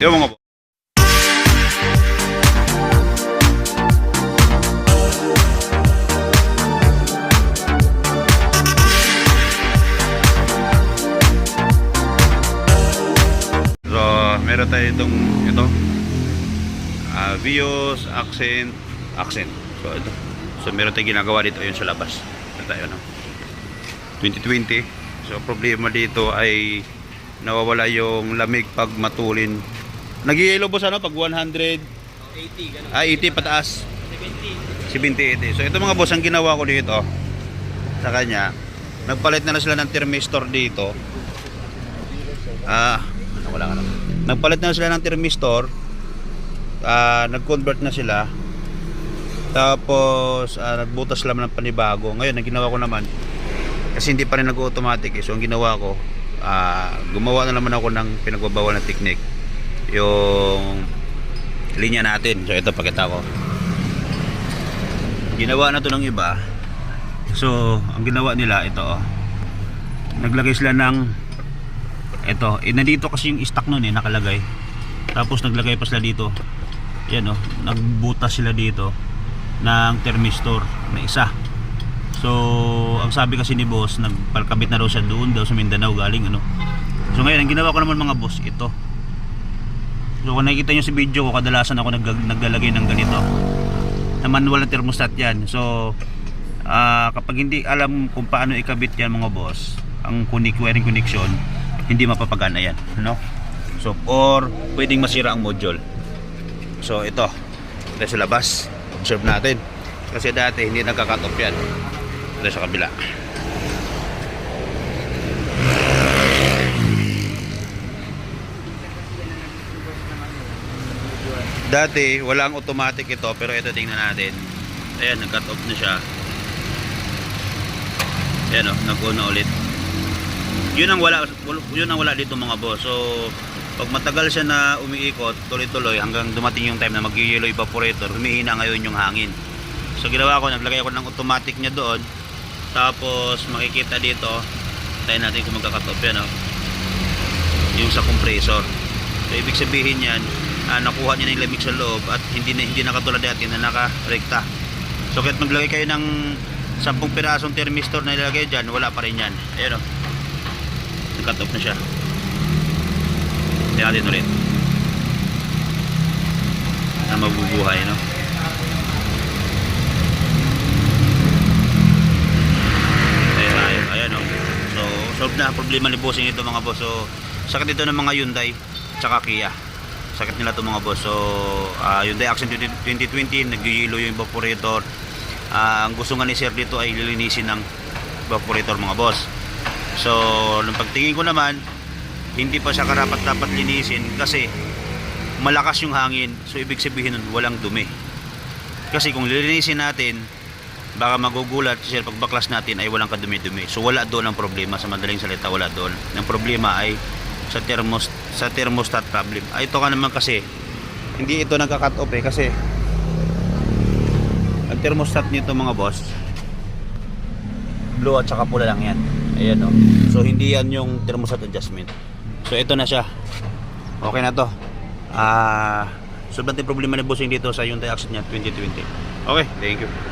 Yung mga boss. So, meron tayo itong ito. Ah, Vios, accent, accent. So, ito. So, meron tayong ginagawa dito yun sa labas. Ito tayo, no? 2020. So, problema dito ay nawawala yung lamig pag matulin. Nag-yellow boss ano pag 100 80, ganun. ah 80 pataas 70. 70 80. So ito mga boss ang ginawa ko dito sa kanya. Nagpalit na na sila ng thermistor dito. Ah, ano, wala ka na. Nagpalit na sila ng thermistor. Ah, nag-convert na sila. Tapos ah, nagbutas lang ng panibago. Ngayon ang ginawa ko naman kasi hindi pa rin nag-automatic eh. So ang ginawa ko ah, gumawa na naman ako ng pinagbabawal na technique. Yung linya natin. So ito pakita ko. Ginawa na to ng iba. So ang ginawa nila ito oh. naglagay sila ng ito. Eh, nandito kasi yung stock nun eh nakalagay. Tapos naglagay pa sila dito. Yan oh. Nagbutas sila dito ng thermistor na isa. So ang sabi kasi ni boss nagpalkabit na daw siya doon daw sa Mindanao galing ano. So ngayon ang ginawa ko naman mga boss ito so kung nakikita nyo sa video ko kadalasan ako nag naglalagay ng ganito. Na manual na thermostat yan. So ah, kapag hindi alam kung paano ikabit yan mga boss ang connect wiring connection hindi mapapagana yan no so or pwedeng masira ang module. So ito. Ito sa labas. Observe natin. Kasi dati hindi nagka-cut off yan. Ito sa kabila Dati, walang automatic ito, pero ito tingnan natin. Ayan, nag-cut off na siya. Ayan o, nag-una ulit. Yun ang wala, yun ang wala dito mga boss. So, pag matagal siya na umiikot, tuloy-tuloy, hanggang dumating yung time na mag-yellow evaporator, humihina ngayon yung hangin. So, ginawa ko, naglagay ako ng automatic niya doon. Tapos, makikita dito, tayo natin kung magka-cut off yan o. Yung sa compressor. So, ibig sabihin yan, ah, nakuha niya na yung lamig sa loob at hindi na, hindi na katulad dati na naka-rekta. So kahit maglagay kayo ng 10 pirasong thermistor na ilagay dyan, wala pa rin yan. Ayan o. Nag-cut off na siya. Tingnan natin ulit. Na mabubuhay, no? Ayan, ayan, ayan o. So, solve na problema ni bossing ito mga boss. So, sakit ito ng mga Hyundai tsaka Kia sakit nila to mga boss. So uh, Hyundai Accent 2020 nagyuyilo yung evaporator. Ah, ang gusto nga ni sir dito ay lilinisin ng evaporator mga boss. So nung pagtingin ko naman hindi pa siya karapat dapat linisin kasi malakas yung hangin. So ibig sabihin nun walang dumi. Kasi kung lilinisin natin baka magugulat kasi pag baklas natin ay walang kadumi-dumi. So wala doon ang problema. Sa madaling salita wala doon. Ang problema ay sa thermos sa thermostat problem. Ay ito ka naman kasi hindi ito nagka-cut off eh kasi ang thermostat nito mga boss blue at saka pula lang yan. Ayan oh. So hindi yan yung thermostat adjustment. So ito na siya. Okay na to. Ah, uh, sobrang problema ni bossing dito sa Hyundai Accent niya 2020. Okay, thank you.